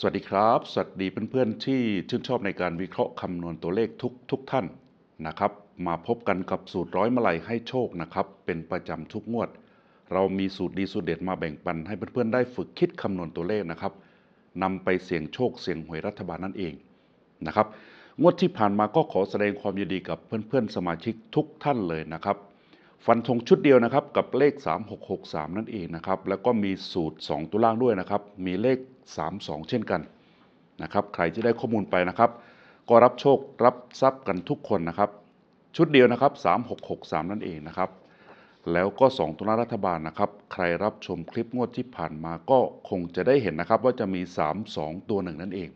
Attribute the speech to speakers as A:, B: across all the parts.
A: สวัสดีครับ สวัสดีเพื่อนๆที่ชื่นชอบในการวิเคราะห์คำนวณตัวเลขทุกทุกท่านนะครับ มาพบกันกับสูตรร้อยมาลัยให้โชคนะครับ เป็นประจำทุกงวด เรามีสูตรดีสูตรเด็ดมาแบ่งปัน ให้เพื่อนๆได้ฝึกคิดคำนวณตัวเลขนะครับนำไปเสี่ยงโชคเสี่ยงหวยรัฐบาลนั่นเองนะครับ งวดที่ผ่านมาก็ขอแสดงความยินดีกับเพื่อนๆสมาชิกทุกท่านเลยนะครับ ฟันธงชุดเดียวนะครับกับเลข 3663 นั่นเองนะครับแล้วก็มีสูตร 2 ตัวล่างด้วยนะครับมีเลข 32 เช่นกันนะครับใครที่ได้ข้อมูลไปนะครับ ก็รับโชครับทรัพย์กันทุกคนนะครับ ชุดเดียวนะครับ 3663 นั่นเองนะครับ แล้วก็ 2ตัวล่ารัฐบาลนะครับ ใครรับชมคลิปงวดที่ผ่านมาก็คงจะได้เห็นนะครับว่าจะมี 3 2 ตัวหนึ่งนั่นเอง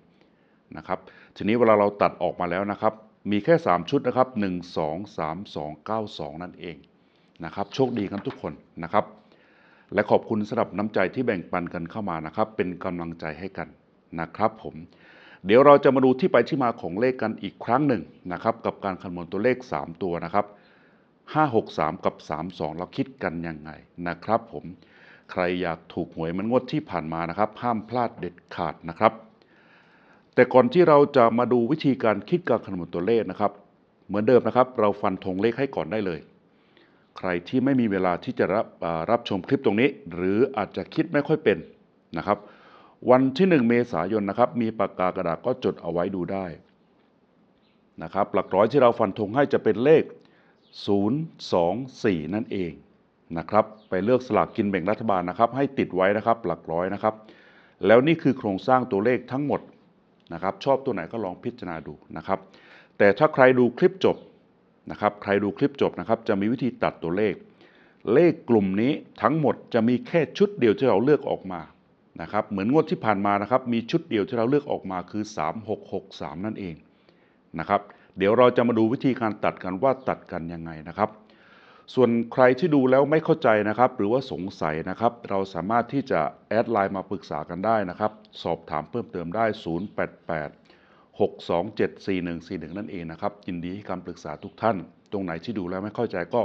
A: นะครับทีนี้เวลาเราตัดออกมาแล้วนะครับ มีแค่ 3 ชุดนะครับ 1 2 3 2 9 2 นั่นเองนะครับโชคดีกันทุกคนนะครับ และขอบคุณสำหรับน้ำใจที่แบ่งปันกันเข้ามานะครับ เป็นกำลังใจให้กันนะครับผมเดี๋ยวเราจะมาดูที่ไปที่มาของเลขกันอีกครั้งหนึ่งนะครับ กับการคำนวณตัวเลข 3 ตัวนะครับ 563 กับ 32 เราคิดกันยังไงนะครับ ผมใครอยากถูกหวยมันงวดที่ผ่านมานะครับ ห้ามพลาดเด็ดขาดนะครับ แต่ก่อนที่เราจะมาดูวิธีการคิดการคำนวณตัวเลขนะครับ เหมือนเดิมนะครับ เราฟันธงเลขให้ก่อนได้เลย ใครที่ไม่มีเวลาที่จะรับรับชมคลิปตรงนี้ หรืออาจจะคิดไม่ค่อยเป็นนะครับ วันที่ 1 เมษายนนะครับ มีปากกากระดาษก็จดเอาไว้ดูได้นะครับ หลักร้อยที่เราฟันธงให้จะเป็นเลข 0 2 4 นั่นเองนะครับ ไปเลือกสลากกินแบ่งรัฐบาลนะครับ ให้ติดไว้นะครับ หลักร้อยนะครับ แล้วนี่คือโครงสร้างตัวเลขทั้งหมดนะครับ ชอบตัวไหนก็ลองพิจารณาดูนะครับ แต่ถ้าใครดูคลิปจบ นะครับใครดูคลิปจบนะครับจะมีวิธีตัดตัวเลข เลขกลุ่มนี้ทั้งหมดจะมีแค่ชุดเดียวที่เราเลือกออกมานะครับเหมือนงวดที่ผ่านมานะครับมีชุดเดียวที่เราเลือกออกมาคือ 3663 นั่นเองนะครับเดี๋ยวเราจะมาดูวิธีการตัดกันว่าตัดกันยังไงนะครับ ส่วนใครที่ดูแล้วไม่เข้าใจนะครับ หรือว่าสงสัยนะครับ เราสามารถที่จะแอดไลน์มาปรึกษากันได้นะครับ สอบถามเพิ่มเติมได้ 088 6274141 นั่นเองนะครับ ยินดีให้คำปรึกษาทุกท่าน ตรงไหนที่ดูแล้วไม่เข้าใจก็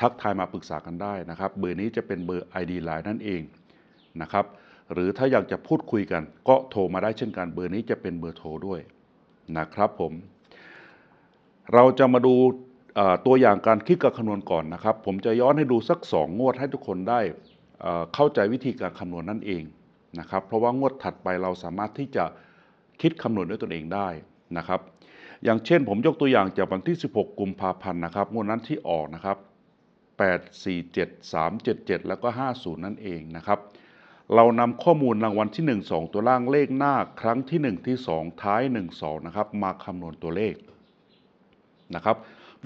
A: ทักทายมาปรึกษากันได้นะครับ เบอร์นี้จะเป็นเบอร์ ID Line นั่นเองนะครับ หรือถ้าอยากจะพูดคุยกัน ก็โทรมาได้เช่นกัน เบอร์นี้จะเป็นเบอร์โทรด้วยนะครับผม เราจะมาดูตัวอย่างการคิดการคำนวณก่อนนะครับ ผมจะย้อนให้ดูสัก 2 งวดให้ทุกคนได้เอ่อเข้าใจวิธีการคำนวณนั่นเองนะครับ เพราะว่างวดถัดไปเราสามารถที่จะ คิดคำนวณด้วยตนเองได้นะครับ อย่างเช่นผมยกตัวอย่างจากวันที่ 16 กุมภาพันธ์นะครับงวดนั้นที่ออกนะครับ 8 4 7 3 7 7 แล้วก็ 50 นั่นเองนะครับ เรานำข้อมูลรางวัลที่ 1 2 ตัวล่างเลขหน้าครั้งที่ 1 ที่ 2 ท้าย 1 2 นะครับ มาคำนวณตัวเลขนะครับ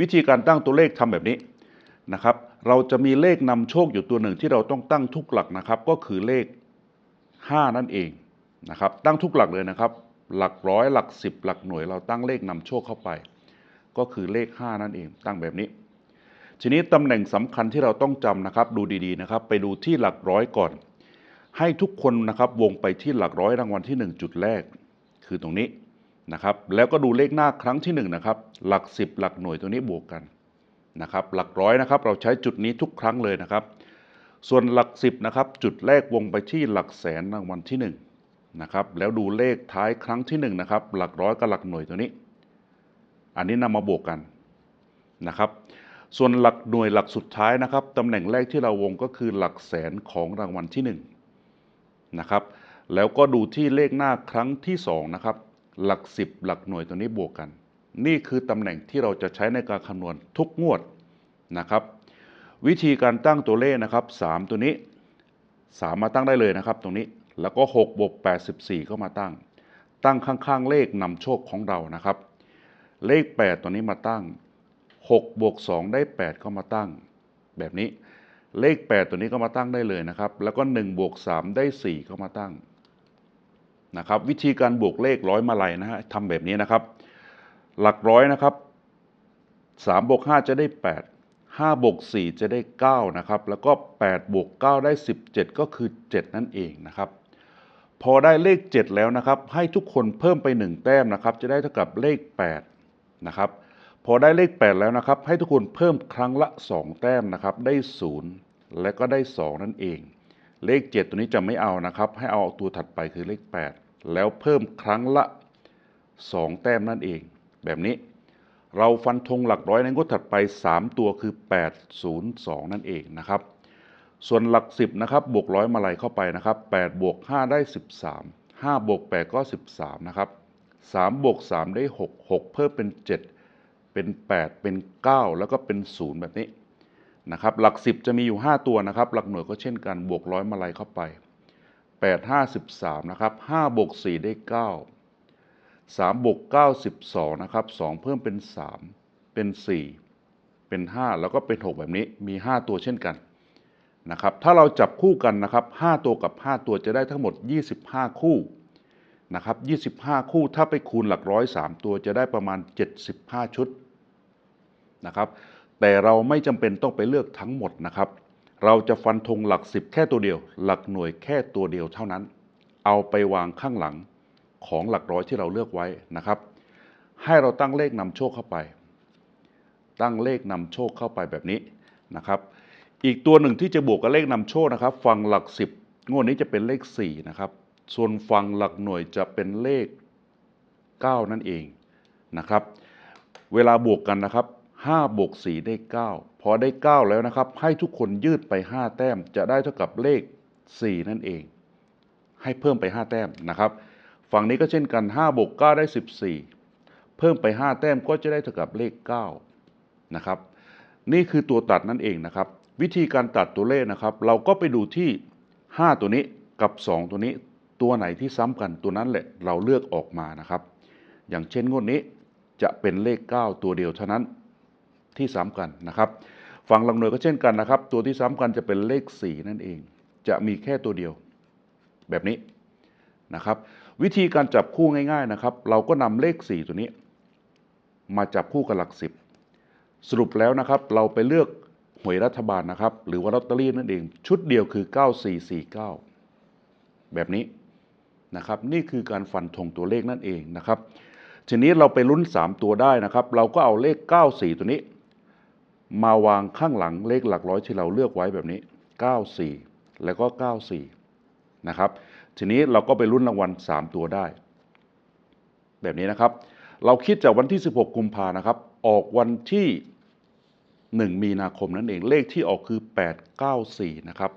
A: วิธีการตั้งตัวเลขทำแบบนี้นะครับ เราจะมีเลขนำโชคอยู่ตัวหนึ่งที่เราต้องตั้งทุกหลักนะครับ ก็คือเลข 5 นั่นเองนะครับ ตั้งทุกหลักเลยนะครับ หลักร้อยหลัก10หลักหน่วยเราตั้งเลขนำโชคเข้าไป ก็คือเลข 5 นั่นเองตั้งแบบนี้ ทีนี้ตำแหน่งสำคัญที่เราต้องจำนะครับ ดูดีๆนะครับ ไปดูที่หลักร้อยก่อน ให้ทุกคนนะครับวงไปที่หลักร้อยรางวัลที่ 1 จุดแรก คือตรงนี้นะครับ แล้วก็ดูเลขหน้าครั้งที่1นะครับหลัก 10 หลักหน่วยตัวนี้บวกกันนะครับ หลักร้อยนะครับ เราใช้จุดนี้ทุกครั้งเลยนะครับ ส่วนหลัก 10นะครับจุดแรกวงไปที่หลักแสนรางวัลที่ 1 นะครับ แล้วดูเลขท้ายครั้งที่1นะครับ หลักร้อยกับหลักหน่วยตัวนี้ อันนี้นำมาบวกกันนะครับ ส่วนหลักหน่วยหลักสุดท้ายนะครับตำแหน่งแรกที่เราวงก็คือหลักแสนของรางวัลที่1นะครับ แล้วก็ดูที่เลขหน้าครั้งที่2นะครับ หลัก 10 หลักหน่วยตัวนี้บวกกัน นี่คือตำแหน่งที่เราจะใช้ในการคำนวณทุกงวดนะครับ วิธีการตั้งตัวเลขนะครับ 3 ตัวนี้ 3 มาตั้งได้เลยนะครับ ตรงนี้ แล้วก็6บวก84 ก็มาตั้ง ตั้งข้างๆ เลขนำโชคของเรานะครับ เลข 8 ตัวนี้มาตั้ง6บวก2ได้ 8 ก็มาตั้ง แบบนี้เลข 8 ตัวนี้ก็มาตั้งได้เลยนะครับ แล้วก็1บวก3ได้ 4 ก็มาตั้งนะครับ วิธีการบวกเลขร้อยมาลัยนะฮะทำแบบนี้นะครับ หลักร้อยนะครับ3บวก5จะได้ 8 5บวก4จะได้ 9 นะครับ แล้วก็8บวก9ได้ 17 ก็คือ 7 นั่นเองนะครับ พอได้เลข 7 แล้วนะครับ ให้ทุกคนเพิ่มไป 1 แต้มนะครับ จะได้เท่ากับเลข 8 นะครับ พอได้เลข 8 แล้วนะครับ ให้ทุกคนเพิ่มครั้งละ 2 แต้มนะครับ ได้ 0 และก็ได้ 2 นั่นเอง เลข 7 ตัวนี้จะไม่เอานะครับ ให้เอาตัวถัดไปคือเลข 8 แล้วเพิ่มครั้งละ 2 แต้มนั่นเอง แบบนี้ เราฟันธงหลักร้อยในงวดถัดไป 3 ตัวคือ 802 นั่นเองนะครับ ส่วนหลัก 10นะครับบวกร้อยมาลัยเข้าไปนะครับ8บวก5ได้ 13 5บวก8ก็ 13นะครับ3บวก3ได้ 6 6 เพิ่มเป็น 7 เป็น 8 เป็น 9 แล้วก็เป็น 0 แบบนี้นะครับหลัก 10 จะมีอยู่ 5 ตัวนะครับ หลักหน่วยก็เช่นกันบวกร้อยมาลัยเข้าไป 8 5 13นะครับ5บวก4ได้ 9 3บวก9 12นะครับ2เพิ่มเป็น 3 เป็น 4 เป็น 5 แล้วก็เป็น 6 แบบนี้มี 5 ตัวเช่นกัน นะครับถ้าเราจับคู่กันนะครับ5ตัวกับ 5 ตัวจะได้ทั้งหมด 25 คู่นะครับ25 คู่ถ้าไปคูณหลักร้อย 3 ตัวจะได้ประมาณ 75 ชุดนะครับแต่เราไม่จำเป็นต้องไปเลือกทั้งหมดนะครับ เราจะฟันธงหลัก 10 แค่ตัวเดียว หลักหน่วยแค่ตัวเดียวเท่านั้น เอาไปวางข้างหลังของหลักร้อยที่เราเลือกไว้นะครับ ให้เราตั้งเลขนำโชคเข้าไป ตั้งเลขนำโชคเข้าไปแบบนี้นะครับ อีกตัวหนึ่งที่จะบวกกับเลขนำโชคนะครับฟังหลัก 10 งวดนี้จะเป็นเลข 4 นะครับ ส่วนฟังหลักหน่วยจะเป็นเลข 9 นั่นเองนะครับ เวลาบวกกันนะครับ5บวก4ได้ 9 พอได้ 9 แล้วนะครับ ให้ทุกคนยืดไป 5 แต้ม จะได้เท่ากับเลข 4 นั่นเอง ให้เพิ่มไป 5 แต้มนะครับ ฝั่งนี้ก็เช่นกัน5บวก9ได้ 14 เพิ่มไป 5 แต้มก็จะได้เท่ากับเลข9นะครับ นี่คือตัวตัดนั่นเองนะครับ วิธีการตัดตัวเลขนะครับ เราก็ไปดูที่ 5 ตัวนี้กับ 2 ตัวนี้ ตัวไหนที่ซ้ำกันตัวนั้นแหละเราเลือกออกมานะครับ อย่างเช่นงวดนี้จะเป็นเลข 9 ตัวเดียวเท่านั้นที่ซ้ำกันนะครับ ฝั่งหลักหน่วยก็เช่นกันนะครับ ตัวที่ซ้ำกันจะเป็นเลข 4 นั่นเอง จะมีแค่ตัวเดียว แบบนี้นะครับ วิธีการจับคู่ง่าย ๆนะครับ เราก็นำเลข 4 ตัวนี้ มาจับคู่กับหลัก 10 สรุปแล้วนะครับ เราไปเลือก หวยรัฐบาลนะครับ หรือว่าลอตเตอรี่นั่นเอง ชุดเดียวคือ 9449 แบบนี้นะครับ นี่คือการฟันธงตัวเลขนั่นเองนะครับ ทีนี้เราไปลุ้น 3 ตัวได้นะครับ เราก็เอาเลข 94 ตัวนี้ มาวางข้างหลังเลขหลักร้อยที่เราเลือกไว้แบบนี้ 94 แล้วก็ 94 นะครับ ทีนี้เราก็ไปลุ้นรางวัล 3 ตัวได้ แบบนี้นะครับ เราคิดจากวันที่ 16 กุมภานะครับ ออกวันที่ 1 มีนาคมนั่นเอง เลขที่ออกคือ 894 นะครับ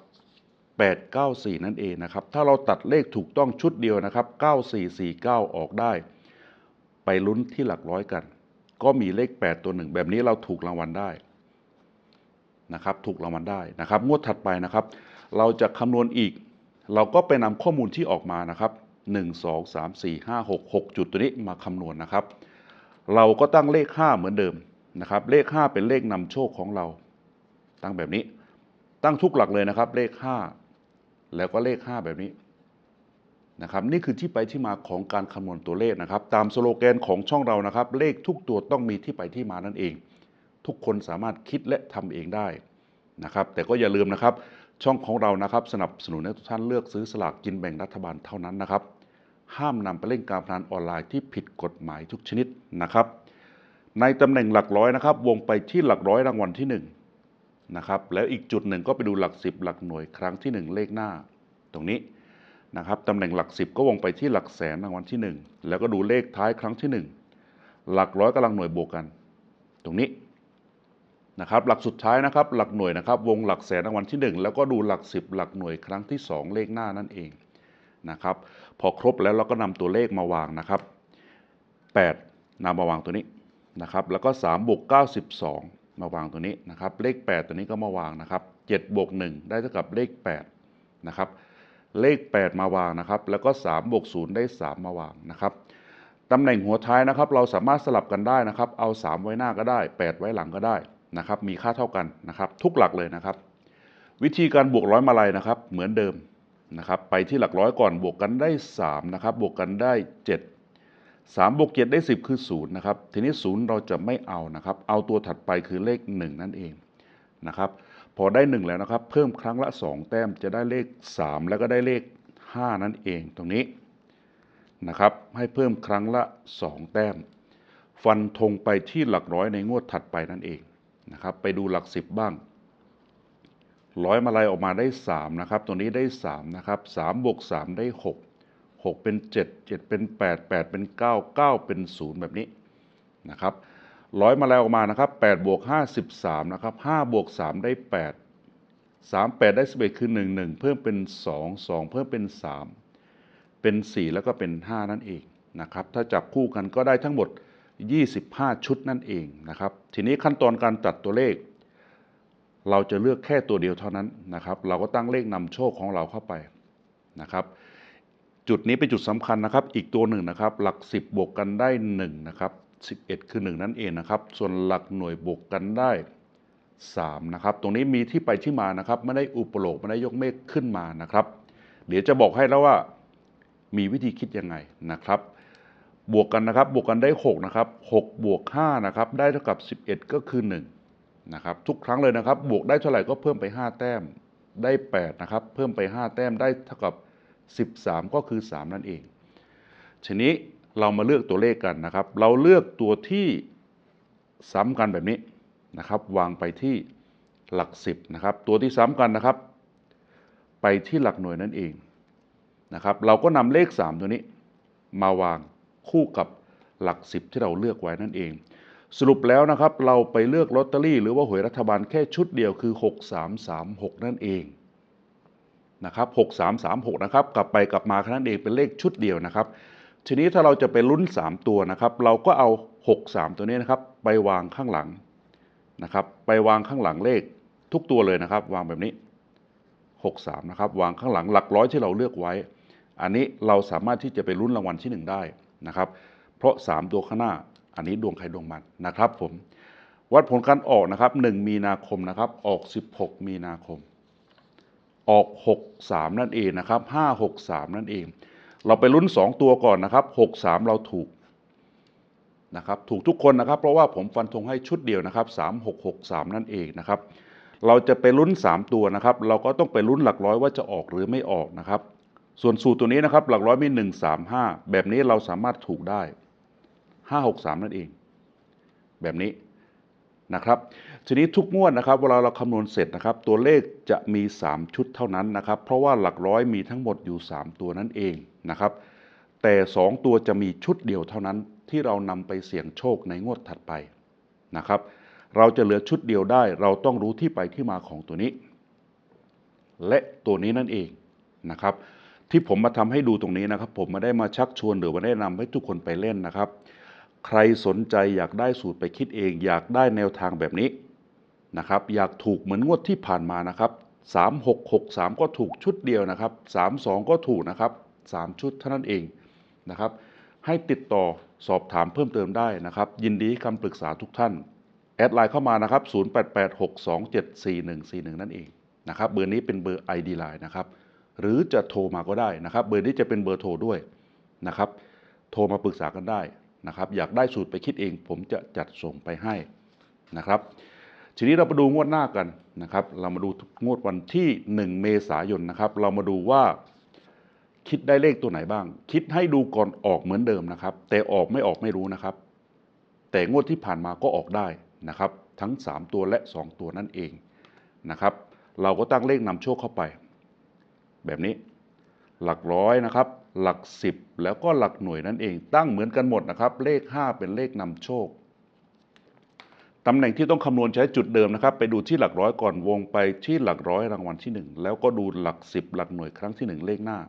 A: 894 นั่นเองนะครับ ถ้าเราตัดเลขถูกต้องชุดเดียวนะครับ 9449 ออกได้ ไปลุ้นที่หลักร้อยกัน ก็มีเลข 8 ตัวหนึ่งแบบนี้เราถูกรางวัลได้นะครับ ถูกรางวัลได้นะครับ งวดถัดไปนะครับ เราจะคำนวณอีก เราก็ไปนำข้อมูลที่ออกมานะครับ 1 2 3 4 5 6 6 จุดตัวนี้มาคำนวณนะครับ เราก็ตั้งเลข 5 เหมือนเดิม นะครับเลข 5 เป็นเลขนำโชคของเรา ตั้งแบบนี้ ตั้งทุกหลักเลยนะครับ เลข 5 แล้วก็เลข 5 แบบนี้นะครับนี่คือที่ไปที่มาของการคำนวณตัวเลขนะครับ ตามสโลแกนของช่องเรานะครับ เลขทุกตัวต้องมีที่ไปที่มานั่นเอง ทุกคนสามารถคิดและทำเองได้นะครับ แต่ก็อย่าลืมนะครับ ช่องของเรานะครับ สนับสนุนให้ทุกท่านเลือกซื้อสลากกินแบ่งรัฐบาลเท่านั้นนะครับ ห้ามนำไปเล่นการพนันออนไลน์ที่ผิดกฎหมายทุกชนิดนะครับ ในตำแหน่งหลักร้อยนะครับ วงไปที่หลักร้อยรางวัลที่1นะครับแล้วอีกจุดหนึ่งก็ไปดูหลัก 10 หลักหน่วยครั้งที่ 1 เลขหน้า ตรงนี้นะครับตำแหน่งหลัก 10 ก็วงไปที่หลักแสนรางวัลที่ 1 แล้วก็ดูเลขท้ายครั้งที่ 1 หลักร้อยกำลังหน่วยบวกกัน ตรงนี้นะครับหลักสุดท้ายนะครับหลักหน่วยนะครับวงหลักแสนรางวัลที่ 1 แล้วก็ดูหลัก 10 หลักหน่วยครั้งที่ 2 เลขหน้านั่นเองนะครับพอครบแล้วเราก็นำตัวเลขมาวางนะครับ 8นำมาวางตัวนี้ นะครับแล้วก็ 3 บวก 92 มาวางตัวนี้นะครับเลข 8 ตัวนี้ก็มาวางนะครับ7บวก1ได้เท่ากับเลข8นะครับเลข 8 มาวางนะครับแล้วก็3บวก0ได้ 3 มาวางนะครับตำแหน่งหัวท้ายนะครับ เราสามารถสลับกันได้นะครับ เอา 3 ไว้หน้าก็ได้ 8 ไว้หลังก็ได้นะครับมีค่าเท่ากันนะครับทุกหลักเลยนะครับ วิธีการบวกร้อยมาลัยนะครับเหมือนเดิมนะครับไปที่หลักร้อยก่อนบวกกันได้3นะครับบวกกันได้ 7 3บวก7ได้ 10 คือ 0 นะครับ ทีนี้ 0 เราจะไม่เอานะครับ เอาตัวถัดไปคือเลข 1 นั่นเองนะครับ พอได้ 1 แล้วนะครับ เพิ่มครั้งละ 2 แต้มจะได้เลข 3 แล้วก็ได้เลข 5 นั่นเองตรงนี้นะครับ ให้เพิ่มครั้งละ 2 แต้ม ฟันธงไปที่หลักร้อยในงวดถัดไปนั่นเองนะครับ ไปดูหลัก 10 บ้างร้อยมาลัยออกมาได้ 3 นะครับ ตัวนี้ได้ 3 นะครับ3บวก3ได้ 6 6 เป็น 7 7 เป็น 8 8 เป็น 9 9 เป็น 0 แบบนี้นะครับร้อยมาแล้วออกมานะครับ8บวก5 13นะครับ5บวก3ได้ 8 3 8 ได้ 11 คือ 1 1 เพิ่มเป็น 2 2 เพิ่มเป็น 3 เป็น 4 แล้วก็เป็น 5 นั่นเองนะครับถ้าจับคู่กันก็ได้ทั้งหมด 25 ชุดนั่นเองนะครับทีนี้ขั้นตอนการจัดตัวเลข เราจะเลือกแค่ตัวเดียวเท่านั้นนะครับเราก็ตั้งเลขนำโชคของเราเข้าไปนะครับ จุดนี้เป็นจุดสำคัญนะครับ อีกตัวหนึ่งนะครับ หลัก 10 บวกกันได้1นะครับ11 คือ 1 นั่นเองนะครับ ส่วนหลักหน่วยบวกกันได้3นะครับ ตรงนี้มีที่ไปที่มานะครับ ไม่ได้อุปโลกไม่ได้ยกเมฆขึ้นมานะครับ เดี๋ยวจะบอกให้แล้วว่ามีวิธีคิดยังไงนะครับ บวกกันนะครับ บวกกันได้6นะครับ6บวก5นะครับ ได้เท่ากับ 11 ก็คือ 1 นะครับ ทุกครั้งเลยนะครับ บวกได้เท่าไหร่ก็เพิ่มไป 5 แต้ม ได้ 8 นะครับ เพิ่มไป 5 แต้ม ได้เท่ากับ 13 ก็คือ 3 นั่นเองทีนี้เรามาเลือกตัวเลขกันนะครับ เราเลือกตัวที่ซ้ำกันแบบนี้นะครับ วางไปที่หลัก 10นะครับ ตัวที่ซ้ำกันนะครับ ไปที่หลักหน่วยนั่นเองนะครับ เราก็นำเลข 3 ตัวนี้ มาวางคู่กับหลัก 10 ที่เราเลือกไว้นั่นเอง สรุปแล้วนะครับ เราไปเลือกลอตเตอรี่ หรือว่าหวยรัฐบาลแค่ชุดเดียวคือ 6336 นั่นเอง นะครับ6336 นะครับ กลับไปกลับมาแค่นั้นเองเป็นเลขชุดเดียวนะครับ ทีนี้ถ้าเราจะไปลุ้น 3 ตัวนะครับ เราก็เอา 63 ตัวนี้นะครับ ไปวางข้างหลังนะครับ ไปวางข้างหลังเลขทุกตัวเลยนะครับ วางแบบนี้ 63 นะครับ วางข้างหลังหลักร้อยที่เราเลือกไว้ อันนี้เราสามารถที่จะไปลุ้นรางวัลที่ 1 ได้นะครับ เพราะ 3 ตัวข้างหน้า อันนี้ดวงใครดวงมันนะครับ ผม วัดผลการออกนะครับ 1 มีนาคมนะครับ ออก 16 มีนาคม ออก 63 นั่นเองนะครับ 563 นั่นเอง เราไปลุ้น 2 ตัวก่อนนะครับ 63 เราถูกนะครับถูกทุกคนนะครับ เพราะว่าผมฟันธงให้ชุดเดียวนะครับ 3663 นั่นเองนะครับเราจะไปลุ้น 3 ตัวนะครับ เราก็ต้องไปลุ้นหลักร้อยว่าจะออกหรือไม่ออกนะครับ ส่วนสูตรตัวนี้นะครับ หลักร้อยมี 1 3 5 แบบนี้เราสามารถถูกได้ 563 นั่นเอง แบบนี้นะครับ ทีนี้ทุกงวดนะครับเวลาเราคำนวณเสร็จนะครับ ตัวเลขจะมี 3 ชุดเท่านั้นนะครับ เพราะว่าหลักร้อยมีทั้งหมดอยู่ 3 ตัวนั่นเองนะครับ แต่ 2 ตัวจะมีชุดเดียวเท่านั้นที่เรานำไปเสี่ยงโชคในงวดถัดไปนะครับ เราจะเหลือชุดเดียวได้ เราต้องรู้ที่ไปที่มาของตัวนี้ และตัวนี้นั่นเองนะครับ ที่ผมมาทำให้ดูตรงนี้นะครับ ผมไม่ได้มาชักชวนหรือว่าได้นำให้ทุกคนไปเล่นนะครับ ใครสนใจอยากได้สูตรไปคิดเอง อยากได้แนวทางแบบนี้ นะครับอยากถูกเหมือนงวดที่ผ่านมานะครับ3663 ก็ถูกชุดเดียวนะครับ 32 ก็ถูกนะครับ 3 ชุดเท่านั้นเองนะครับ ให้ติดต่อสอบถามเพิ่มเติมได้นะครับ ยินดีคำปรึกษาทุกท่าน แอดไลน์เข้ามานะครับ 0886274141 นั่นเองนะครับเบอร์นี้เป็นเบอร์ ID Line นะครับ หรือจะโทรมาก็ได้นะครับ เบอร์นี้จะเป็นเบอร์โทรด้วยนะครับ โทรมาปรึกษากันได้นะครับ อยากได้สูตรไปคิดเอง ผมจะจัดส่งไปให้นะครับ ทีนี้เรามาดูงวดหน้ากันนะครับ เรามาดูงวดวันที่ 1 เมษายนนะครับ เรามาดูว่าคิดได้เลขตัวไหนบ้าง คิดให้ดูก่อนออกเหมือนเดิมนะครับ แต่ออกไม่ออกไม่รู้นะครับ แต่งวดที่ผ่านมาก็ออกได้นะครับ ทั้ง 3 ตัวและ 2 ตัวนั่นเองนะครับ เราก็ตั้งเลขนำโชคเข้าไป แบบนี้ หลักร้อยนะครับ หลัก 10 แล้วก็หลักหน่วยนั่นเอง ตั้งเหมือนกันหมดนะครับ เลข 5 เป็นเลขนำโชค ตำแหน่งที่ต้องคำนวณใช้จุดเดิมนะครับ ไปดูที่หลักร้อยก่อนวงไปที่หลักร้อยรางวัลที่ 1 แล้วก็ดูหลัก 10 หลักหน่วยครั้งที่ 1 เลขหน้า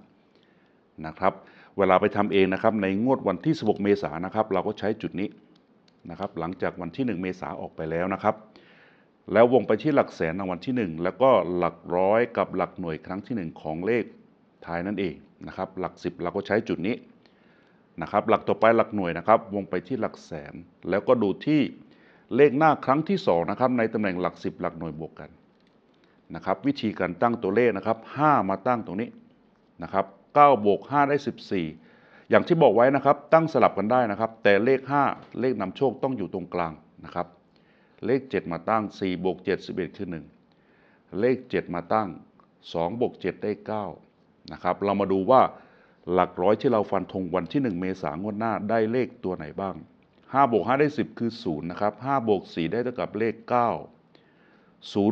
A: นะครับ เวลาไปทำเองนะครับ ในงวดวันที่ 16 เมษายนนะครับ เราก็ใช้จุดนี้นะครับ หลังจากวันที่ 1 เมษายนออกไปแล้วนะครับ แล้ววงไปที่หลักแสนรางวัลที่ 1 แล้วก็หลักร้อยกับหลักหน่วยครั้งที่ 1 ของเลขท้ายนั่นเองนะครับ หลัก 10 เราก็ใช้จุดนี้นะครับ หลักต่อไปหลักหน่วยนะครับ วงไปที่หลักแสนแล้วก็ดูที่ เลขหน้าครั้งที่2นะครับในตำแหน่งหลัก 10 หลักหน่วยบวกกันนะครับวิธีการตั้งตัวเลขนะครับ 5 มาตั้งตรงนี้นะครับ9บวก5ได้ 14 อย่างที่บอกไว้นะครับ ตั้งสลับกันได้นะครับ แต่เลข 5 เลขนำโชคต้องอยู่ตรงกลางนะครับ เลข 7 มาตั้ง4บวก7 11 คือ 1 เลข 7 มาตั้ง2บวก7 ได้ 9 นะครับ เรามาดูว่าหลักร้อยที่เราฟันธงวันที่ 1 เมษายนงวดหน้าได้เลขตัวไหนบ้าง 5บวก5ได้ 10 คือ 0 นะครับ5บวก4ได้เท่ากับเลข 9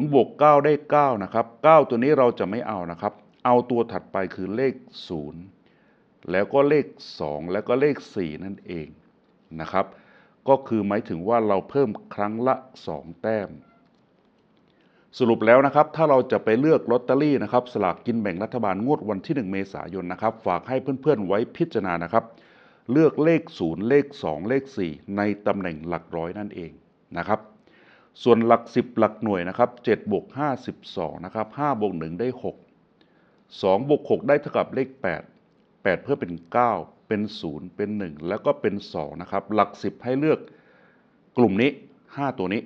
A: 0บวก9ได้ 9 นะครับ 9 ตัวนี้เราจะไม่เอานะครับ เอาตัวถัดไปคือเลข 0 แล้วก็เลข 2 แล้วก็เลข 4 นั่นเองนะครับ ก็คือหมายถึงว่าเราเพิ่มครั้งละ 2 แต้ม สรุปแล้วนะครับ ถ้าเราจะไปเลือกลอตเตอรี่นะครับ สลากกินแบ่งรัฐบาลงวดวันที่ 1 เมษายนนะครับ ฝากให้เพื่อนๆไว้พิจารณานะครับ เลือกเลข 0 เลข 2 เลข 4 ในตำแหน่งหลักร้อยนั่นเองนะครับส่วนหลัก 10 หลักหน่วยนะครับ7บวก5 12นะครับ5บวก1ได้ 6 2บวก6ได้เท่ากับเลข 8 8 เพื่อเป็น 9 เป็น 0 เป็น 1 แล้วก็เป็น2นะครับหลัก 10 ให้เลือกกลุ่มนี้ 5 ตัวนี้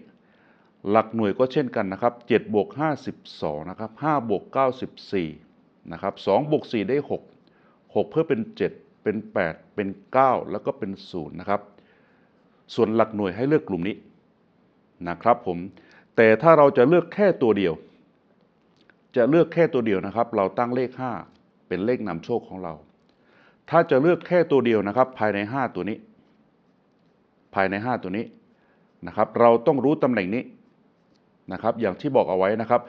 A: หลักหน่วยก็เช่นกันนะครับ7บวก52นะครับ5บวก94นะครับ2บวก4ได้ 6 6 เพื่อเป็น 7 เป็น 8 เป็น 9 แล้วก็เป็น0นะครับ ส่วนหลักหน่วยให้เลือกกลุ่มนี้นะครับผม แต่ถ้าเราจะเลือกแค่ตัวเดียว จะเลือกแค่ตัวเดียวนะครับ เราตั้งเลข 5 เป็นเลขนำโชคของเรา ถ้าจะเลือกแค่ตัวเดียวนะครับ ภายใน 5 ตัวนี้ ภายใน 5 ตัวนี้นะครับ เราต้องรู้ตำแหน่งนี้นะครับ อย่างที่บอกเอาไว้นะครับ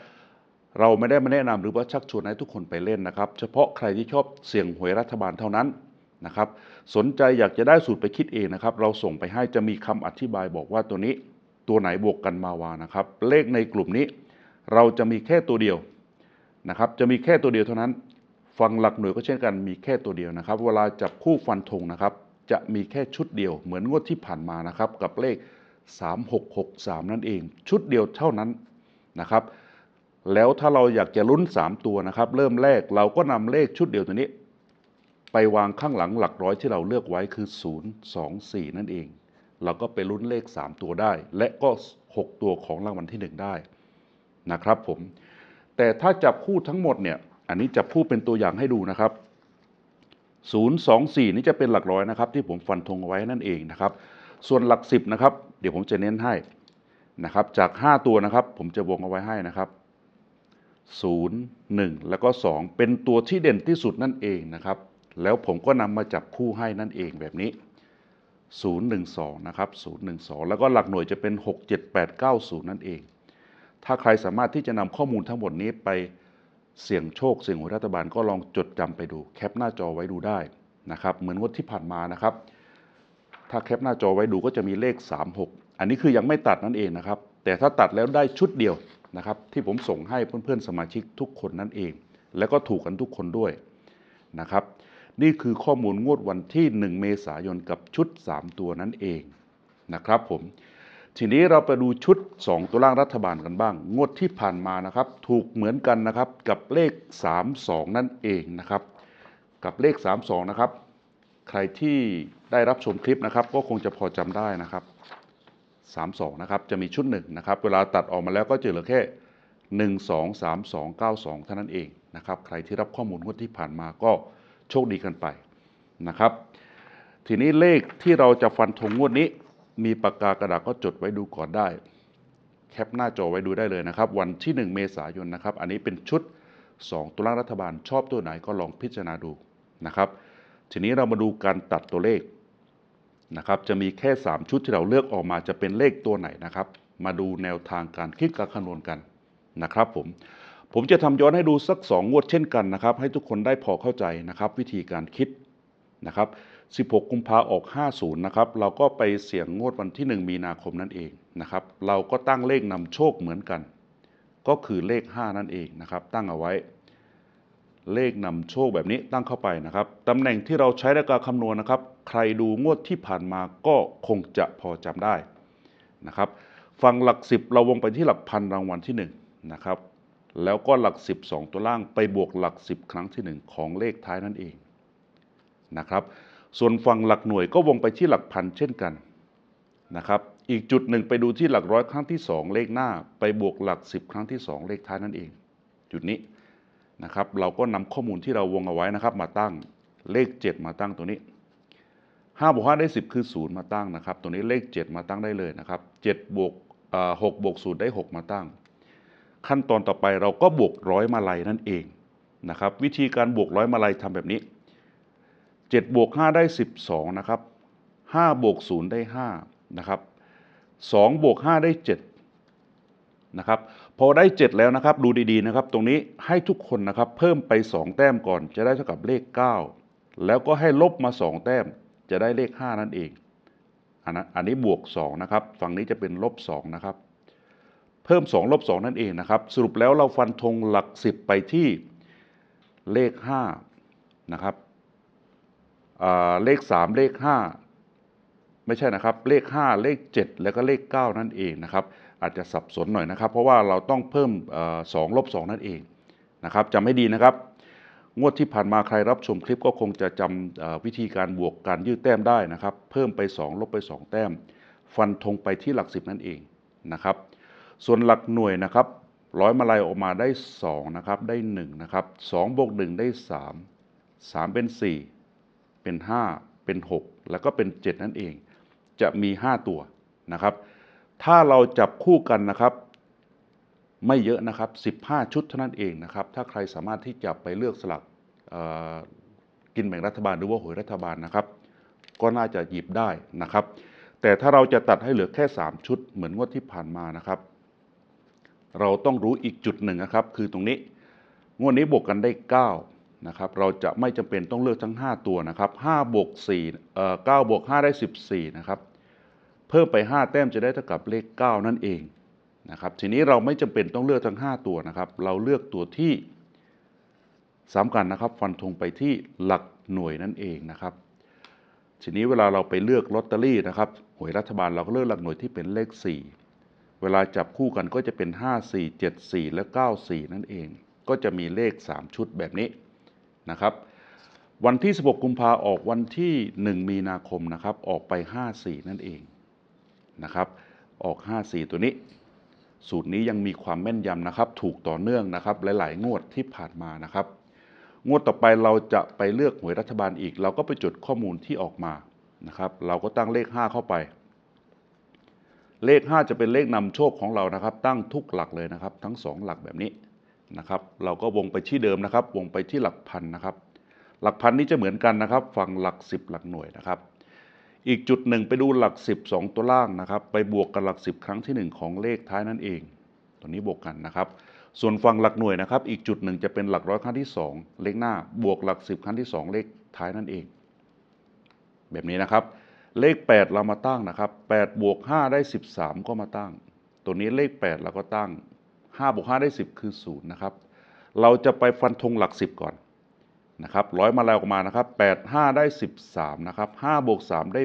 A: เราไม่ได้มาแนะนำหรือว่าชักชวนให้ทุกคนไปเล่นนะครับ เฉพาะใครที่ชอบเสี่ยงหวยรัฐบาลเท่านั้น นะครับ สนใจอยากจะได้สูตรไปคิดเองนะครับ เราส่งไปให้จะมีคำอธิบายบอกว่าตัวนี้ตัวไหนบวกกันมาวานะครับ เลขในกลุ่มนี้ เราจะมีแค่ตัวเดียวนะครับ จะมีแค่ตัวเดียวเท่านั้น ฟังหลักหน่วยก็เช่นกันมีแค่ตัวเดียวนะครับ เวลาจับคู่ฟันธงนะครับ จะมีแค่ชุดเดียว เหมือนงวดที่ผ่านมานะครับ กับเลข 3663 นั่นเอง ชุดเดียวเท่านั้นนะครับแล้วถ้าเราอยากจะลุ้น 3 ตัวนะครับ เริ่มแรกเราก็นำเลขชุดเดียวตัวนี้ ไปวางข้างหลังหลักร้อยที่เราเลือกไว้คือ 0 2 4 นั่นเอง เราก็ไปลุ้นเลข 3 ตัวได้ และก็ 6 ตัวของรางวัลที่ 1 ได้นะครับผม แต่ถ้าจับคู่ทั้งหมดเนี่ย อันนี้จับคู่เป็นตัวอย่างให้ดูนะครับ 0 2 4 นี่จะเป็นหลักร้อยนะครับ ที่ผมฟันธงเอาไว้นั่นเองนะครับ ส่วนหลัก 10 นะครับ เดี๋ยวผมจะเน้นให้นะครับ จาก 5 ตัวนะครับ ผมจะวงเอาไว้ให้นะครับ 0 1 แล้วก็ 2 เป็นตัวที่เด่นที่สุดนั่นเองนะครับ แล้วผมก็นำมาจับคู่ให้นั่นเองแบบนี้ 012 นะครับ 012 แล้วก็หลักหน่วยจะเป็น 6 7 8 9 0 นั่นเอง ถ้าใครสามารถที่จะนำข้อมูลทั้งหมดนี้ไปเสี่ยงโชคเสี่ยงหวยรัฐบาลก็ลองจดจำไปดู แคปหน้าจอไว้ดูได้นะครับเหมือนงวดที่ผ่านมานะครับ ถ้าแคปหน้าจอไว้ดูก็จะมีเลข 36 อันนี้คือยังไม่ตัดนั่นเองนะครับ แต่ถ้าตัดแล้วได้ชุดเดียวนะครับ ที่ผมส่งให้เพื่อนๆสมาชิกทุกคนนั่นเอง แล้วก็ถูกกันทุกคนด้วยนะครับ นี่คือข้อมูลงวดวันที่ 1 เมษายนกับชุด 3 ตัวนั่นเองนะครับผมทีนี้เราไปดูชุด 2 ตัวล่างรัฐบาลกันบ้าง งวดที่ผ่านมานะครับ ถูกเหมือนกันนะครับกับเลข 32 นั่นเองนะครับ กับเลข 32 นะครับ ใครที่ได้รับชมคลิปนะครับ ก็คงจะพอจำได้นะครับ 32 นะครับ จะมีชุดหนึ่งนะครับ เวลาตัดออกมาแล้วก็จะเหลือแค่ 1 2 3 2 9 2 เท่านั้นเองนะครับ ใครที่รับข้อมูลงวดที่ผ่านมาก็ โชคดีกันไปนะครับ ทีนี้เลขที่เราจะฟันธงงวดนี้ มีปากกากระดาษก็จดไว้ดูก่อนได้ แคปหน้าจอไว้ดูได้เลยนะครับ วันที่ 1 เมษายนนะครับ อันนี้เป็นชุด 2 ตัวล่างรัฐบาลชอบตัวไหนก็ลองพิจารณาดูนะครับ ทีนี้เรามาดูการตัดตัวเลขนะครับ จะมีแค่ 3 ชุดที่เราเลือกออกมาจะเป็นเลขตัวไหนนะครับ มาดูแนวทางการคิดการคำนวณกันนะครับผม ผมจะทำย้อนให้ดูสัก2งวดเช่นกันนะครับ ให้ทุกคนได้พอเข้าใจนะครับ วิธีการคิดนะครับ 16 กุมภาออก 50 นะครับ เราก็ไปเสี่ยงงวดวันที่ 1 มีนาคมนั่นเองนะครับ เราก็ตั้งเลขนำโชคเหมือนกัน ก็คือเลข 5 นั่นเองนะครับ ตั้งเอาไว้ เลขนำโชคแบบนี้ตั้งเข้าไปนะครับตำแหน่งที่เราใช้ในการคำนวณนะครับ ใครดูงวดที่ผ่านมาก็คงจะพอจำได้นะครับฟังหลัก 10 เราวงไปที่หลักพันรางวัลที่1นะครับ แล้วก็หลัก12ตัวล่างไปบวกหลัก 10 ครั้งที่ 1 ของเลขท้ายนั่นเองนะครับส่วนฝั่งหลักหน่วยก็วงไปที่หลักพันเช่นกันนะครับอีกจุดหนึ่งไปดูที่หลักร้อยครั้งที่ 2 เลขหน้า ไปบวกหลัก 10 ครั้งที่ 2 เลขท้ายนั่นเอง จุดนี้นะครับเราก็นำข้อมูลที่เราวงเอาไว้นะครับมาตั้งเลข 7 มาตั้งตัวนี้5บวก5ได้ 10 คือ 0 มาตั้งนะครับ ตัวนี้เลข 7 มาตั้งได้เลยนะครับ7บวกหกบวก0ได้ 6 มาตั้ง ขั้นตอนต่อไปเราก็บวกร้อยมาลัยนั่นเองนะครับ วิธีการบวกร้อยมาลัยทำแบบนี้7บวก5ได้ 12นะครับ5บวก0ได้5นะครับ2บวก5ได้7นะครับพอได้ 7 แล้วนะครับ ดูดีๆนะครับ ตรงนี้ให้ทุกคนนะครับ เพิ่มไป 2 แต้มก่อนจะได้เท่ากับเลข 9 แล้วก็ให้ลบมา 2 แต้มจะได้เลข 5 นั่นเองอันนั้นอันนี้บวก2นะครับฝั่งนี้จะเป็นลบ2นะครับ เพิ่ม 2 ลบ 2 นั่นเองนะครับ สรุปแล้วเราฟันธงหลัก 10 ไปที่เลข 5 นะครับเลข 3 เลข 5 ไม่ใช่นะครับ เลข 5 เลข 7 แล้วก็เลข 9 นั่นเองนะครับ อาจจะสับสนหน่อยนะครับ เพราะว่าเราต้องเพิ่มเอ่อ2ลบ 2 นั่นเองนะครับจำให้ดีนะครับ งวดที่ผ่านมาใครรับชมคลิปก็คงจะจำวิธีการบวกการยืดแต้มได้นะครับ เพิ่มไป 2 ลบไป 2 แต้ม ฟันธงไปที่หลัก 10 นั่นเองนะครับ ส่วนหลักหน่วยนะครับร้อยมาลัยออกมาได้2นะครับได้1นะครับ2บวก1ได้ 3 3 เป็น 4 เป็น 5 เป็น 6 แล้วก็เป็น 7 นั่นเอง จะมี 5 ตัวนะครับ ถ้าเราจับคู่กันนะครับ ไม่เยอะนะครับ 15 ชุดเท่านั้นเองนะครับ ถ้าใครสามารถที่จะไปเลือกสลักกินแบ่งรัฐบาลหรือว่าหวยรัฐบาลนะครับ ก็น่าจะหยิบได้นะครับ แต่ถ้าเราจะตัดให้เหลือแค่ 3 ชุดเหมือนงวดที่ผ่านมานะครับ เราต้องรู้อีกจุดหนึ่งนะครับคือตรงนี้ งวดนี้บวกกันได้9นะครับเราจะไม่จำเป็นต้องเลือกทั้ง 5 ตัวนะครับ5บวก4เอ่อ9บวก5ได้ 14นะครับเพิ่มไป 5 แต้มจะได้เท่ากับเลข 9 นั่นเองนะครับทีนี้เราไม่จำเป็นต้องเลือกทั้ง 5 ตัวนะครับ เราเลือกตัวที่สำคัญนะครับฟันธงไปที่หลักหน่วยนั่นเองนะครับทีนี้เวลาเราไปเลือกลอตเตอรี่นะครับหวยรัฐบาลเราก็เลือกหลักหน่วยที่เป็นเลข 4 เวลาจับคู่กันก็จะเป็น 5 4 7 4 และ 9 4 นั่นเอง ก็จะมีเลข 3 ชุดแบบนี้นะครับ วันที่ 16 กุมภาออกวันที่ 1 มีนาคมนะครับออกไป 5 4 นั่นเองนะครับ ออก 5 4 ตัวนี้ สูตรนี้ยังมีความแม่นยำนะครับ ถูกต่อเนื่องนะครับ หลาย ๆ งวดที่ผ่านมานะครับ งวดต่อไปเราจะไปเลือกหวยรัฐบาลอีก เราก็ไปจดข้อมูลที่ออกมานะครับ เราก็ตั้งเลข 5 เข้าไป เลข 5 จะเป็นเลขนำโชคของเรานะครับ ตั้งทุกหลักเลยนะครับ ทั้ง 2 หลักแบบนี้นะครับ เราก็วงไปที่เดิมนะครับ วงไปที่หลักพันนะครับ หลักพันนี้จะเหมือนกันนะครับ ฝั่งหลัก 10 หลักหน่วยนะครับ อีกจุดหนึ่งไปดูหลัก 10 2 ตัวล่างนะครับ ไปบวกกับหลัก 10 ครั้งที่ 1 ของเลขท้ายนั่นเอง ตัวนี้บวกกันนะครับ ส่วนฝั่งหลักหน่วยนะครับ อีกจุดหนึ่งจะเป็นหลักร้อยครั้งที่ 2 เลขหน้า บวกหลัก 10 ครั้งที่ 2 เลขท้ายนั่นเอง แบบนี้นะครับ เลข 8 เรามาตั้งนะครับ8บวก5ได้ 13 ก็มาตั้ง ตัวนี้เลข 8 เราก็ตั้ง5บวก5ได้ 10 คือ0นะครับ เราจะไปฟันธงหลัก 10 ก่อนนะครับร้อยมาแล้วออกมานะครับ8 5 ได้ 13นะครับ5บวก3ได้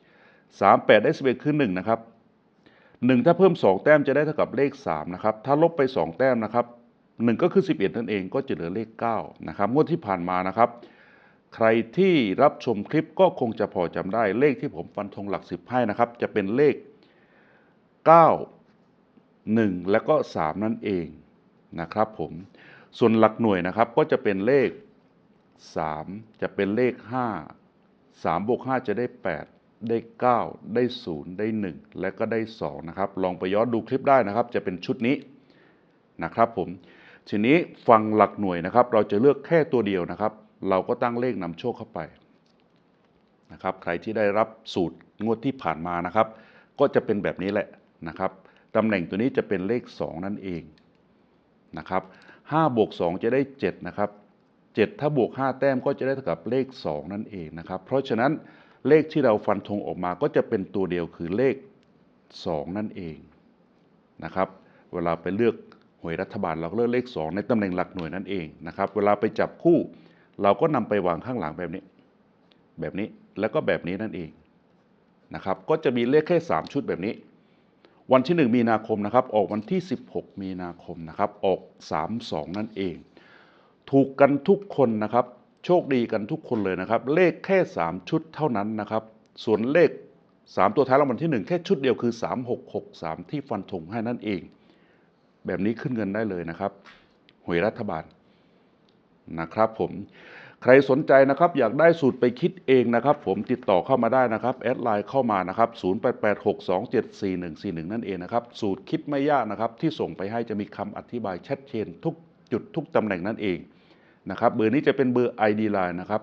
A: 8 3 8 ได้ 11 คือ 1 นะครับ 1 ถ้าเพิ่ม 2 แต้มจะได้เท่ากับเลข 3 นะครับ ถ้าลบไป 2 แต้มนะครับ 1 ก็คือ 11 นั่นเองก็จะเหลือเลข 9 นะครับงวดที่ผ่านมานะครับ ใครที่รับชมคลิปก็คงจะพอจำได้เลขที่ผมฟันธงหลัก10ให้นะครับ จะเป็นเลข 9 1 และก็ 3 นั่นเองนะครับผมส่วนหลักหน่วยนะครับก็จะเป็นเลข 3 จะเป็นเลข 5 3บวก5จะได้ 8 ได้ 9 ได้ 0 ได้ 1 และก็ได้ 2 นะครับ ลองไปย้อนดูคลิปได้นะครับ จะเป็นชุดนี้นะครับผมทีนี้ฟังหลักหน่วยนะครับ เราจะเลือกแค่ตัวเดียวนะครับ เราก็ตั้งเลขนำโชคเข้าไปนะครับใครที่ได้รับสูตรงวดที่ผ่านมานะครับ ก็จะเป็นแบบนี้แหละนะครับตำแหน่งตัวนี้จะเป็นเลข 2 นั่นเองนะครับ5บวก2จะได้ 7 นะครับ 7 ถ้าบวก 5 แต้มก็จะได้เท่ากับเลข 2 นั่นเองนะครับ เพราะฉะนั้นเลขที่เราฟันธงออกมาก็จะเป็นตัวเดียวคือเลข 2 นั่นเองนะครับ เวลาไปเลือกหวยรัฐบาลเราก็เลือกเลข 2 ในตำแหน่งหลักหน่วยนั่นเองนะครับ เวลาไปจับคู่ เราก็นำไปวางข้างหลังแบบนี้ แบบนี้แล้วก็แบบนี้นั่นเองนะครับ ก็จะมีเลขแค่ 3 ชุดแบบนี้ วันที่ 1 มีนาคมนะครับ ออกวันที่ 16 มีนาคมนะครับ ออก 32 นั่นเอง ถูกกันทุกคนนะครับ โชคดีกันทุกคนเลยนะครับ เลขแค่ 3 ชุดเท่านั้นนะครับ ส่วนเลข 3 ตัวท้ายรางวัลที่ 1 แค่ชุดเดียวคือ 3663 ที่ฟันธงให้นั่นเอง แบบนี้ขึ้นเงินได้เลยนะครับหวยรัฐบาล นะครับผมใครสนใจนะครับอยากได้สูตรไปคิดเองนะครับ ผมติดต่อเข้ามาได้นะครับแอดไลน์เข้ามานะครับ 0886274141 นั่นเองนะครับสูตรคิดไม่ยากนะครับ ที่ส่งไปให้จะมีคำอธิบายชัดเจนทุกจุดทุกตำแหน่งนั่นเองนะครับเบอร์นี้จะเป็นเบอร์ ID Line นะครับ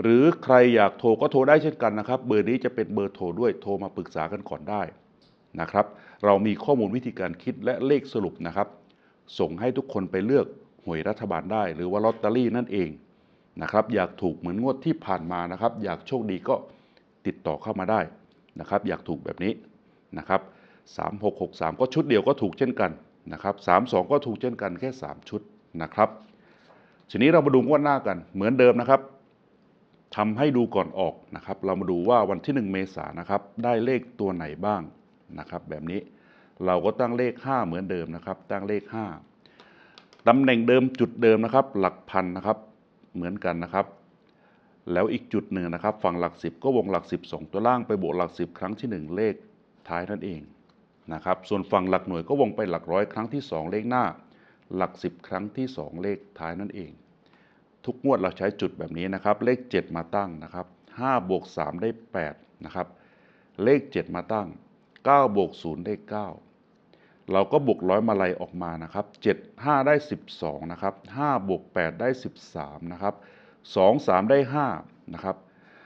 A: หรือใครอยากโทรก็โทรได้เช่นกันนะครับ เบอร์นี้จะเป็นเบอร์โทรด้วยโทรมาปรึกษากันก่อนได้นะครับ เรามีข้อมูลวิธีการคิดและเลขสรุปนะครับ ส่งให้ทุกคนไปเลือก หวยรัฐบาลได้ หรือว่าลอตเตอรี่นั่นเองนะครับ อยากถูกเหมือนงวดที่ผ่านมานะครับ อยากโชคดีก็ติดต่อเข้ามาได้นะครับ อยากถูกแบบนี้นะครับ3663 ก็ชุดเดียวก็ถูกเช่นกันนะครับ32 ก็ถูกเช่นกันแค่ 3 ชุดนะครับทีนี้เรามาดูงวดหน้ากันเหมือนเดิมนะครับทำให้ดูก่อนออกนะครับ เรามาดูว่าวันที่ 1 เมษายนนะครับ ได้เลขตัวไหนบ้างนะครับ แบบนี้เราก็ตั้งเลข 5 เหมือนเดิมนะครับ ตั้งเลข 5 ตำแหน่งเดิมจุดเดิมนะครับ หลักพันนะครับเหมือนกันนะครับ แล้วอีกจุดหนึ่งนะครับ ฝั่งหลัก 10 ก็วงหลัก 10 2 ตัวล่างไปบวกหลัก 10 ครั้งที่ 1 เลขท้ายนั่นเองนะครับส่วนฝั่งหลักหน่วยก็วงไปหลักร้อยครั้งที่ 2 เลขหน้า หลัก 10 ครั้งที่ 2 เลขท้ายนั่นเอง ทุกงวดเราใช้จุดแบบนี้นะครับ เลข 7 มาตั้งนะครับ5บวก3ได้8นะครับเลข 7 มาตั้ง9บวก0ได้9 เราก็บวกร้อยมาลัยออกมานะครับ7 5 ได้ 12นะครับ5บวก8ได้ 13นะครับ2 3 ได้5นะครับ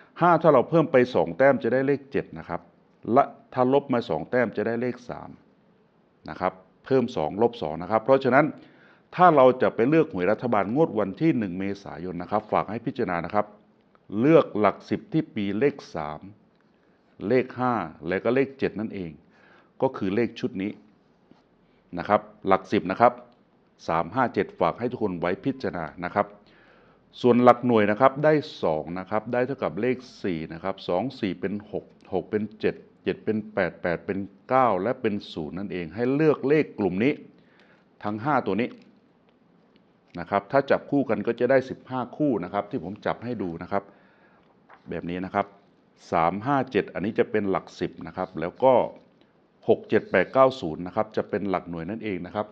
A: 5ถ้าเราเพิ่มไป 2 แต้มจะได้เลข7นะครับและถ้าลบมา 2 แต้มจะได้เลข3นะครับเพิ่ม 2 ลบ2นะครับเพราะฉะนั้นถ้าเราจะไปเลือกหวยรัฐบาลงวดวันที่ 1 เมษายนนะครับฝากให้พิจารณานะครับ เลือกหลัก 10 ที่ปีเลข 3 เลข 5 และก็เลข 7 นั่นเอง ก็คือเลขชุดนี้ นะครับหลัก 10นะครับ3 5 7 ฝากให้ทุกคนไว้พิจารณานะครับ ส่วนหลักหน่วยนะครับได้2นะครับได้เท่ากับเลข4นะครับ2 4 เป็น 6 6 เป็น 7 7 เป็น 8 8 เป็น 9 และเป็น 0 นั่นเองให้เลือกเลขกลุ่มนี้ทั้ง 5 ตัวนี้นะครับถ้าจับคู่กันก็จะได้ 15 คู่นะครับที่ผมจับให้ดูนะครับ แบบนี้นะครับ 3 5 7 อันนี้จะเป็นหลัก 10นะครับแล้วก็ 6 7 8 9 0นะครับจะเป็นหลักหน่วยนั่นเองนะครับ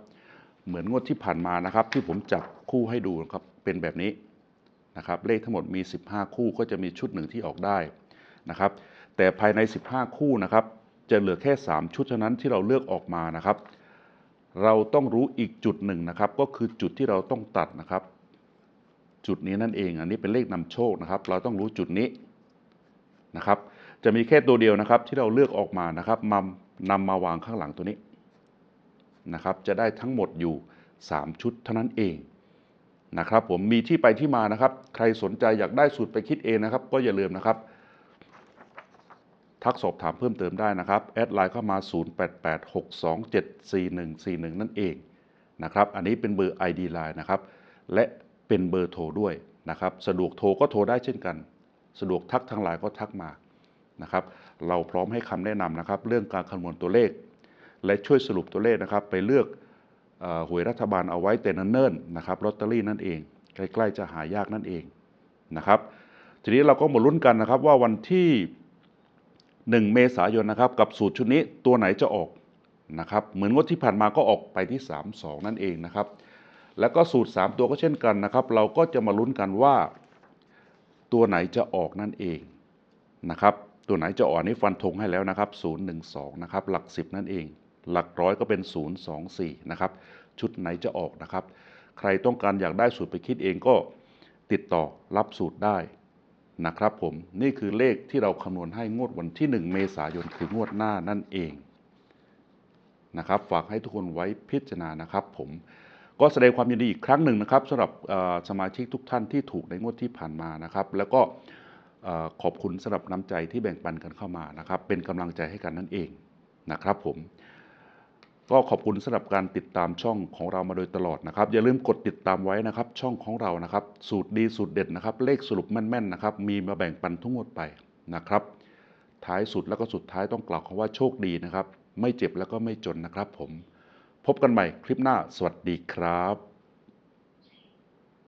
A: เหมือนงวดที่ผ่านมานะครับ ที่ผมจับคู่ให้ดูนะครับเป็นแบบนี้นะครับเลขทั้งหมดมี 15 คู่ก็จะมีชุดหนึ่งที่ออกได้นะครับ แต่ภายใน 15 คู่นะครับ จะเหลือแค่ 3 ชุดเท่านั้นที่เราเลือกออกมานะครับ เราต้องรู้อีกจุดหนึ่งนะครับ ก็คือจุดที่เราต้องตัดนะครับ จุดนี้นั่นเอง อันนี้เป็นเลขนำโชคนะครับ เราต้องรู้จุดนี้นะครับ จะมีแค่ตัวเดียวนะครับที่เราเลือกออกมานะครับมา นำมาวางข้างหลังตัวนี้นะครับ จะได้ทั้งหมดอยู่ 3 ชุดเท่านั้นเองนะครับผมมีที่ไปที่มานะครับ ใครสนใจอยากได้สูตรไปคิดเองนะครับ ก็อย่าลืมนะครับ ทักสอบถามเพิ่มเติมได้นะครับ แอดไลน์เข้ามา 0886274141 นั่นเองนะครับ อันนี้เป็นเบอร์ ID Line นะครับ และเป็นเบอร์โทรด้วยนะครับ สะดวกโทรก็โทรได้เช่นกัน สะดวกทักทางไลน์ก็ทักมานะครับ เราพร้อมให้คำแนะนำนะครับ เรื่องการคำนวณตัวเลข และช่วยสรุปตัวเลขนะครับ ไปเลือกอหวยรัฐบาลเอาไว้แต่นเนิ่นนะครับลอตเตอรี่นั่นเอง ใกล้ๆจะหายากนั่นเองนะครับ ทีนี้เราก็มาลุ้นกันนะครับว่าวันที่ 1 เมษายนนะครับ กับสูตรชุดนี้ตัวไหนจะออกนะครับ เหมือนงวดที่ผ่านมาก็ออกไปที่ 3 2 นั่นเองนะครับ แล้วก็สูตร 3 ตัวก็เช่นกันนะครับ เราก็จะมาลุ้นกันว่า ตัวไหนจะออกนั่นเองนะครับ ตัวไหนจะออกนี่ฟันธงให้แล้วนะครับ 012 นะครับ หลัก 10 นั่นเอง หลักร้อยก็เป็น 024 นะครับ ชุดไหนจะออกนะครับ ใครต้องการอยากได้สูตรไปคิดเองก็ติดต่อรับสูตรได้นะครับผม นี่คือเลขที่เราคำนวณให้งวดวันที่ 1 เมษายนคืองวดหน้านั่นเองนะครับฝากให้ทุกคนไว้พิจารณานะครับ ผมก็แสดงความยินดีอีกครั้งหนึ่งนะครับสำหรับสมาชิกทุกท่านที่ถูกในงวดที่ผ่านมานะครับ แล้วก็ ขอบคุณสำหรับน้ำใจที่แบ่งปันกันเข้ามานะครับ เป็นกำลังใจให้กันนั่นเองนะครับผมก็ขอบคุณสำหรับการติดตามช่องของเรามาโดยตลอดนะครับ อย่าลืมกดติดตามไว้นะครับ ช่องของเรานะครับ สูตรดีสูตรเด็ดนะครับ เลขสรุปแม่นๆนะครับ มีมาแบ่งปันทุกงวดไปนะครับ ท้ายสุดแล้วก็สุดท้ายต้องกล่าวคำว่าโชคดีนะครับ ไม่เจ็บแล้วก็ไม่จนนะครับ ผม พบกันใหม่คลิปหน้า สวัสดีครับ